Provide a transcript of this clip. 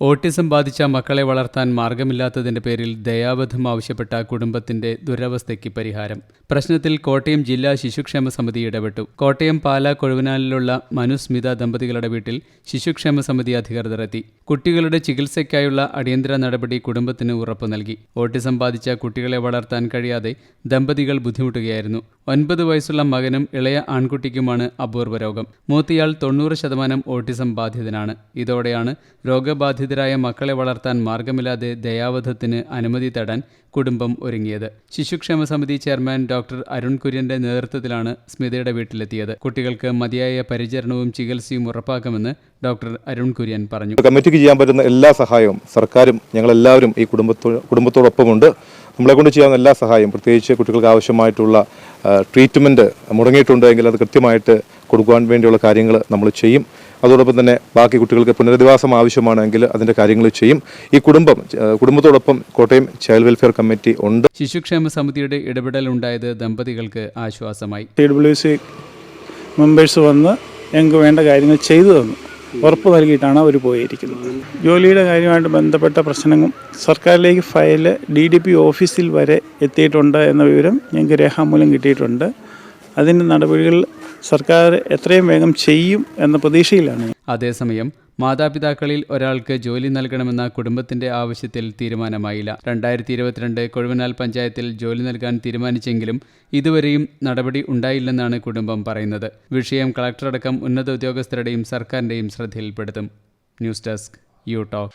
Autism ബാധിച്ച മക്കളെ വളർത്താൻ മാർഗമില്ലാത്തതിന്റെ പേരിൽ ദയാവധം ആവശ്യപ്പെട്ട കുടുംബത്തിന്റെ ദുരവസ്ഥയ്ക്ക് പരിഹാരം. പ്രശ്നത്തിൽ കോട്ടയം ജില്ലാ ശിശുക്ഷേമ സമിതി ഇടപെട്ടു. കോട്ടയം പാല കൊഴുവനാലിലുള്ള മനുസ്മിത ദമ്പതികളുടെ വീട്ടിൽ ശിശുക്ഷേമ സമിതി അധികൃതർ എത്തി. കുട്ടികളുടെ ചികിത്സയ്ക്കായുള്ള അടിയന്തര നടപടി കുടുംബത്തിന് ഉറപ്പു നൽകി. ഓട്ടിസം ബാധിച്ച കുട്ടികളെ വളർത്താൻ കഴിയാതെ ദമ്പതികൾ ബുദ്ധിമുട്ടുകയായിരുന്നു. ഒൻപത് വയസ്സുള്ള മകനും ഇളയ ആൺകുട്ടിക്കുമാണ് അപൂർവ രോഗം. മൂത്തയാൾ തൊണ്ണൂറ് ശതമാനം ഓട്ടിസം ബാധിതനാണ്. ഇതോടെയാണ് രോഗബാധിതരായ മക്കളെ വളർത്താൻ മാർഗമില്ലാതെ ദയാവധത്തിന് അനുമതി തേടാൻ കുടുംബം ഒരുങ്ങിയത്. ശിശുക്ഷേമ സമിതി ചെയർമാൻ ഡോക്ടർ അരുൺ കുര്യന്റെ നേതൃത്വത്തിലാണ് സ്മിതയുടെ വീട്ടിലെത്തിയത്. കുട്ടികൾക്ക് മതിയായ പരിചരണവും ചികിത്സയും ഉറപ്പാക്കുമെന്ന് ഡോക്ടർ അരുൺ കുര്യൻ പറഞ്ഞു. കമ്മിറ്റിക്ക് ചെയ്യാൻ പറ്റുന്ന എല്ലാ സഹായവും സർക്കാരും ഞങ്ങളെല്ലാവരും ഈ കുടുംബത്തോ കുടുംബത്തോടൊപ്പമുണ്ട്. നമ്മളെ കൊണ്ട് ചെയ്യാവുന്ന എല്ലാ സഹായവും പ്രത്യേകിച്ച് കുട്ടികൾക്ക് ആവശ്യമായിട്ടുള്ള ട്രീറ്റ്മെന്റ് മുടങ്ങിയിട്ടുണ്ട് എങ്കിൽ അത് കൃത്യമായിട്ട് കൊടുക്കുവാൻ വേണ്ടിയുള്ള കാര്യങ്ങൾ നമ്മൾ ചെയ്യും. അതോടൊപ്പം തന്നെ ബാക്കി കുട്ടികൾക്ക് പുനരധിവാസം ആവശ്യമാണെങ്കിൽ അതിന്റെ കാര്യങ്ങൾ ചെയ്യും. ഈ കുടുംബം കുടുംബത്തോടൊപ്പം കോട്ടയം ചൈൽഡ് വെൽഫെയർ കമ്മിറ്റി ഉണ്ട്. ശിശുക്ഷേമ സമിതിയുടെ ഇടപെടൽ ഉണ്ടായത് ദമ്പതികൾക്ക് ആശ്വാസമായി. ടി ഡബ്ല്യു സി മെമ്പേഴ്സ് വന്ന് ഞങ്ങൾക്ക് വേണ്ട കാര്യങ്ങൾ ചെയ്തു തന്നു. ഉറപ്പ് നൽകിയിട്ടാണ് അവർ പോയിരിക്കുന്നത്. ജോലിയുടെ കാര്യമായിട്ട് ബന്ധപ്പെട്ട പ്രശ്നങ്ങൾ സർക്കാരിലേക്ക് ഫയൽ ഡി ഡി പി ഓഫീസിൽ വരെ എത്തിയിട്ടുണ്ട് എന്ന വിവരം ഞങ്ങൾക്ക് രേഖാമൂലം കിട്ടിയിട്ടുണ്ട്. അതിന്റെ നടപടികൾ സർക്കാർ എത്രയും വേഗം ചെയ്യും എന്ന പ്രതീക്ഷയിലാണ്. അതേസമയം മാതാപിതാക്കളിൽ ഒരാൾക്ക് ജോലി നൽകണമെന്ന കുടുംബത്തിന്റെ ആവശ്യത്തിൽ തീരുമാനമായില്ല. രണ്ടായിരത്തി ഇരുപത്തിരണ്ട് കൊഴുവനാൽ പഞ്ചായത്തിൽ ജോലി നൽകാൻ തീരുമാനിച്ചെങ്കിലും ഇതുവരെയും നടപടി ഉണ്ടായില്ലെന്നാണ് കുടുംബം പറയുന്നത്. വിഷയം കളക്ടറടക്കം ഉന്നത ഉദ്യോഗസ്ഥരുടെയും സർക്കാരിന്റെയും ശ്രദ്ധയിൽപ്പെടുത്തും. News desk you talk